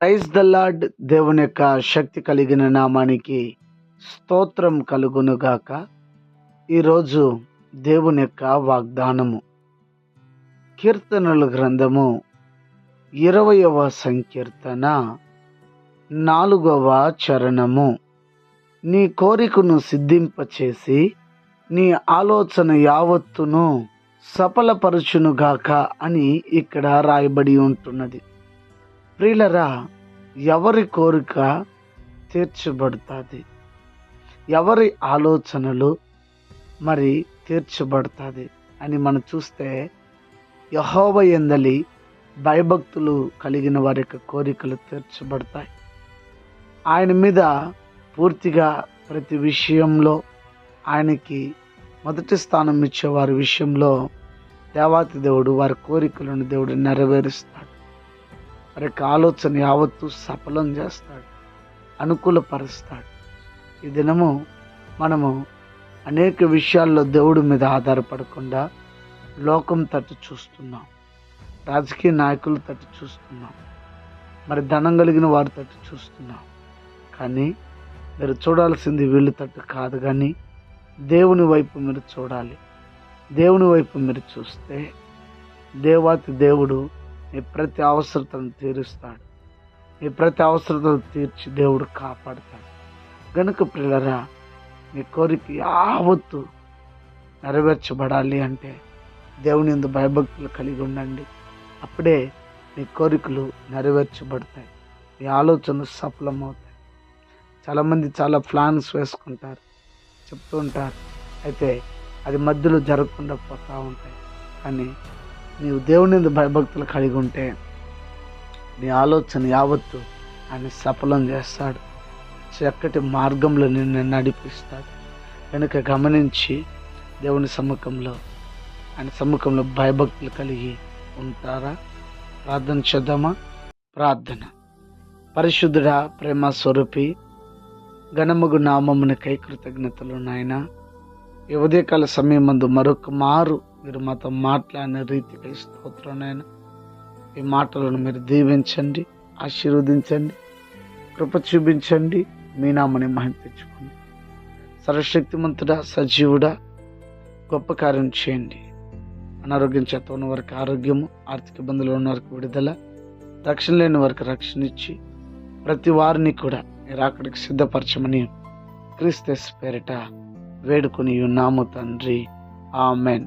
Praise the lord దేవుని యొక్క శక్తి కలిగిన నామానికి స్తోత్రం కలుగునుగాక. ఈరోజు దేవుని యొక్క వాగ్దానము కీర్తనల గ్రంథము ఇరవయవ సంకీర్తన నాలుగవ చరణము. నీ కోరికను సిద్ధింపచేసి నీ ఆలోచన యావత్తును సఫలపరచునుగాక అని ఇక్కడ రాయబడి ఉంటున్నది. ప్రియులరా ఎవరి కోరిక తీర్చబడుతుంది? ఎవరి ఆలోచనలు మరి తీర్చబడుతుంది? అని మనం చూస్తే యహోవ ఎందలి భయభక్తులు కలిగిన వారి యొక్క కోరికలు తీర్చబడతాయి. ఆయన మీద పూర్తిగా ప్రతి విషయంలో ఆయనకి మొదటి స్థానం ఇచ్చే వారి విషయంలో దేవాతి దేవుడు వారి కోరికలను దేవుడు నెరవేరుస్తాడు. వారి ఆలోచన యావత్తు సఫలం చేస్తాడు అనుకూలపరుస్తాడు. ఈ దినము మనము అనేక విషయాల్లో దేవుడి మీద ఆధారపడకుండా లోకం తట్టు చూస్తున్నాం రాజకీయ నాయకులు తట్టు చూస్తున్నాం మరి ధనం కలిగిన వారి తట్టు చూస్తున్నాం. కానీ మీరు చూడాల్సింది వీళ్ళ తట్టు కాదు కానీ దేవుని వైపు మీరు చూడాలి. దేవుని వైపు మీరు చూస్తే దేవాతి దేవుడు నీ ప్రతి అవసరతను తీరుస్తాడు. నీ ప్రతి అవసరతను తీర్చి దేవుడు కాపాడుతాడు. గనుక పిల్లరా నీ కోరిక యావత్తు నెరవేర్చబడాలి అంటే దేవుని ఎందు భయభక్తులు కలిగి ఉండండి. అప్పుడే నీ కోరికలు నెరవేర్చబడతాయి. మీ ఆలోచనలు సఫలమవుతాయి. చాలామంది చాలా ప్లాన్స్ వేసుకుంటారు చెప్తూ ఉంటారు. అయితే అది మధ్యలో జరగకుండా పోతూ ఉంటాయి. కానీ నీవు దేవుని భయభక్తులు కలిగి ఉంటే నీ ఆలోచన యావత్తు ఆయన సఫలం చేస్తాడు. చక్కటి మార్గంలో నిన్ను నడిపిస్తాడు. కనుక గమనించి దేవుని సముఖంలో ఆయన సముఖంలో భయభక్తులు కలిగి ఉంటారా? ప్రార్థన చేద్దామా? ప్రార్థన. పరిశుద్ధుడా ప్రేమ స్వరూపి గణముగు నామమునికై కృతజ్ఞతలు నాయన. ఈ ఉదయకాల సమయం మందు మరొక మారు మీరు మాతో మాట్లాడిన రీతికి స్తోత్రం నాయన ఈ మాటలను మీరు దీవించండి ఆశీర్వదించండి కృప చూపించండి మీ నామని మహిమ సర్వశక్తిమంతుడా సజీవుడా గొప్ప కార్యం చేయండి. అనారోగ్యం చేత ఉన్న వారికి ఆరోగ్యము ఆర్థిక ఇబ్బందులు ఉన్న వారికి విడుదల రక్షణ లేని వారికి రక్షణ ఇచ్చి ప్రతి వారిని కూడా మీరు అక్కడికి సిద్ధపరచమని క్రీస్తస్ పేరిట వేడుకొని ఉన్నాము తండ్రి. ఆమెన్.